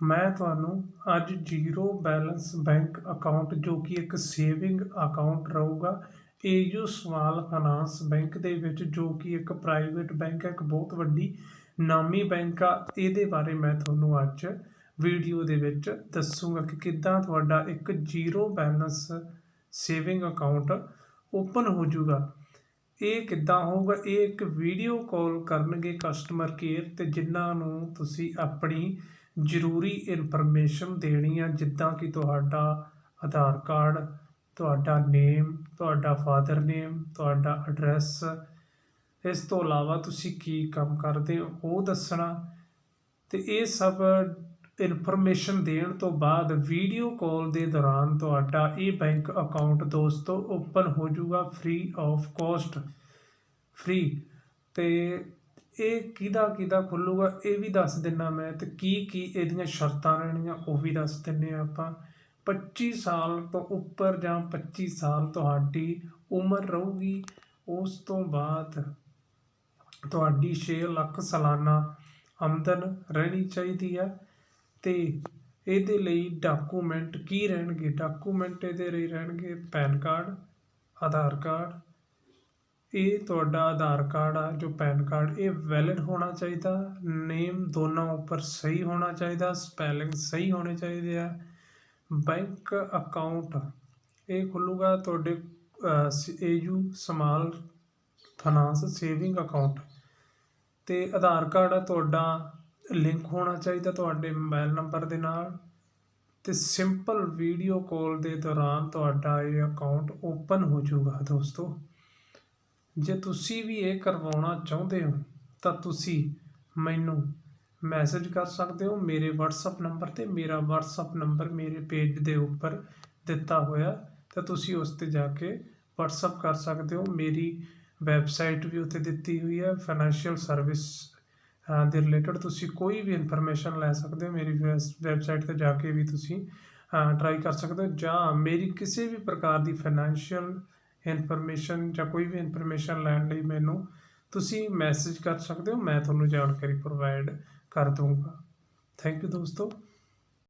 ਮੈਂ ਤੁਹਾਨੂੰ ਅੱਜ ਜ਼ੀਰੋ ਬੈਲੈਂਸ ਬੈਂਕ ਅਕਾਊਂਟ, ਜੋ ਕਿ ਇੱਕ ਸੇਵਿੰਗ ਅਕਾਊਂਟ ਰਹੂਗਾ ਏਯੂ ਸਮਾਲ ਫਾਈਨਾਂਸ ਬੈਂਕ ਦੇ ਵਿੱਚ, ਜੋ ਕਿ ਇੱਕ ਪ੍ਰਾਈਵੇਟ ਬੈਂਕ ਹੈ, ਇੱਕ ਬਹੁਤ ਵੱਡੀ ਨਾਮੀ ਬੈਂਕ ਆ, ਇਹਦੇ ਬਾਰੇ ਮੈਂ ਤੁਹਾਨੂੰ ਅੱਜ ਵੀਡੀਓ ਦੇ ਵਿੱਚ ਦੱਸੂਗਾ ਕਿ ਕਿੱਦਾਂ ਤੁਹਾਡਾ ਇੱਕ zero balance saving account open ਹੋ ਜਾਊਗਾ। ਇਹ ਕਿੱਦਾਂ ਹੋਊਗਾ? ਇਹ ਇੱਕ ਵੀਡੀਓ ਕਾਲ ਕਰਨਗੇ ਕਸਟਮਰ ਕੇਅਰ, ਤੇ ਜਿਨ੍ਹਾਂ ਨੂੰ ਤੁਸੀਂ ਆਪਣੀ ਜ਼ਰੂਰੀ ਇਨਫੋਰਮੇਸ਼ਨ ਦੇਣੀ ਆ, ਜਿੱਦਾਂ ਕਿ ਤੁਹਾਡਾ ਆਧਾਰ ਕਾਰਡ, ਤੁਹਾਡਾ ਨੇਮ, ਤੁਹਾਡਾ ਫਾਦਰ ਨੇਮ, ਤੁਹਾਡਾ ਐਡਰੈਸ। ਇਸ ਤੋਂ ਇਲਾਵਾ ਤੁਸੀਂ ਕੀ ਕੰਮ ਕਰਦੇ ਹੋ, ਉਹ ਦੱਸਣਾ। ਤੇ ਇਹ ਸਭ ਇਨਫੋਰਮੇਸ਼ਨ ਦੇਣ ਤੋਂ ਬਾਅਦ ਵੀਡੀਓ ਕਾਲ ਦੇ ਦੌਰਾਨ ਤੁਹਾਡਾ ਇਹ ਬੈਂਕ ਅਕਾਊਂਟ ਦੋਸਤੋ ਓਪਨ ਹੋ ਜਾਊਗਾ ਫ੍ਰੀ ਆਫ ਕਾਸਟ, ਫ੍ਰੀ। ਤੇ ਇਹ ਕਿਹਦਾ ਕਿਹਦਾ ਖੁੱਲੂਗਾ ਇਹ ਵੀ ਦੱਸ ਦਿੰਨਾ ਮੈਂ ਤੇ ਕੀ ਕੀ ਇਹਦੀਆਂ ਸ਼ਰਤਾਂ ਰਹਿਣੀਆਂ ਉਹ ਵੀ ਦੱਸ ਦਿੰਨੇ ਆ ਆਪਾਂ। 25 ਸਾਲ ਤੋਂ ਉੱਪਰ ਜਾਂ 25 ਸਾਲ ਤੁਹਾਡੀ ਉਮਰ ਰਹੂਗੀ, ਉਸ ਤੋਂ ਬਾਅਦ ਤੁਹਾਡੀ 6 ਲੱਖ ਸਾਲਾਨਾ ਆਮਦਨ ਰਹਿਣੀ ਚਾਹੀਦੀ ਆ ਤੇ ਇਹਦੇ ਲਈ ਡਾਕੂਮੈਂਟ ਕੀ ਰਹਿਣਗੇ? ਡਾਕੂਮੈਂਟ ਇਹਦੇ ਲਈ ਰਹਿਣਗੇ ਪੈਨ ਕਾਰਡ, ਆਧਾਰ ਕਾਰਡ ਇਹ ਤੁਹਾਡਾ ਆਧਾਰ ਕਾਰਡ ਆ, ਜੋ ਪੈਨ ਕਾਰਡ, ਇਹ ਵੈਲਿਡ ਹੋਣਾ ਚਾਹੀਦਾ। ਨੇਮ ਦੋਨਾਂ ਉੱਪਰ ਸਹੀ ਹੋਣਾ ਚਾਹੀਦਾ ਸਪੈਲਿੰਗ ਸਹੀ ਹੋਣੇ ਚਾਹੀਦੇ ਆ। ਬੈਂਕ ਅਕਾਊਂਟ ਇਹ ਖੁੱਲੂਗਾ ਤੁਹਾਡੇ AU small finance saving account ਤੇ ਆਧਾਰ ਕਾਰਡ ਆ, ਤੁਹਾਡਾ ਲਿੰਕ ਹੋਣਾ ਚਾਹੀਦਾ ਤੁਹਾਡੇ ਮੋਬਾਈਲ ਨੰਬਰ ਦੇ ਨਾਲ। ਤੇ ਸਿੰਪਲ ਵੀਡੀਓ ਕਾਲ ਦੇ ਦੌਰਾਨ ਤੁਹਾਡਾ ਇਹ ਅਕਾਊਂਟ ਓਪਨ ਹੋ ਜਾਊਗਾ ਦੋਸਤੋ। ਜੇ ਤੁਸੀਂ ਵੀ ਇਹ ਕਰਵਾਉਣਾ ਚਾਹੁੰਦੇ ਹੋ, ਤਾਂ ਤੁਸੀਂ ਮੈਨੂੰ ਮੈਸੇਜ ਕਰ ਸਕਦੇ ਹੋ। ਮੇਰੇ WhatsApp ਨੰਬਰ ਤੇ ਮੇਰਾ WhatsApp ਨੰਬਰ ਮੇਰੇ ਪੇਜ ਦੇ ਉੱਪਰ ਦਿੱਤਾ ਹੋਇਆ, ਤਾਂ ਤੁਸੀਂ ਉਸ ਤੇ ਜਾ ਕੇ WhatsApp ਕਰ ਸਕਦੇ ਹੋ। ਮੇਰੀ ਵੈਬਸਾਈਟ ਵੀ ਉੱਤੇ ਦਿੱਤੀ ਹੋਈ ਹੈ। ਫਾਈਨੈਂਸ਼ੀਅਲ ਸਰਵਿਸ ਦੇ ਰਿਲੇਟਡ ਤੁਸੀਂ ਕੋਈ ਵੀ ਇਨਫੋਰਮੇਸ਼ਨ ਲੈ ਸਕਦੇ ਹੋ। ਮੇਰੀ ਵੈਬਸਾਈਟ ਤੇ ਜਾ ਕੇ ਵੀ ਤੁਸੀਂ ਟਰਾਈ ਕਰ ਸਕਦੇ ਹੋ। ਜਾਂ ਮੇਰੀ ਕਿਸੇ ਵੀ ਪ੍ਰਕਾਰ ਦੀ ਫਾਈਨੈਂਸ਼ੀਅਲ ਇਨਫੋਰਮੇਸ਼ਨ ਜਾਂ ਕੋਈ ਵੀ ਇਨਫੋਰਮੇਸ਼ਨ ਲੈਣ ਲਈ ਮੈਨੂੰ ਤੁਸੀਂ ਮੈਸੇਜ ਕਰ ਸਕਦੇ ਹੋ, ਮੈਂ ਤੁਹਾਨੂੰ ਜਾਣਕਾਰੀ ਪ੍ਰੋਵਾਈਡ ਕਰ ਦੂੰਗਾ ਥੈਂਕ ਯੂ ਦੋਸਤੋ।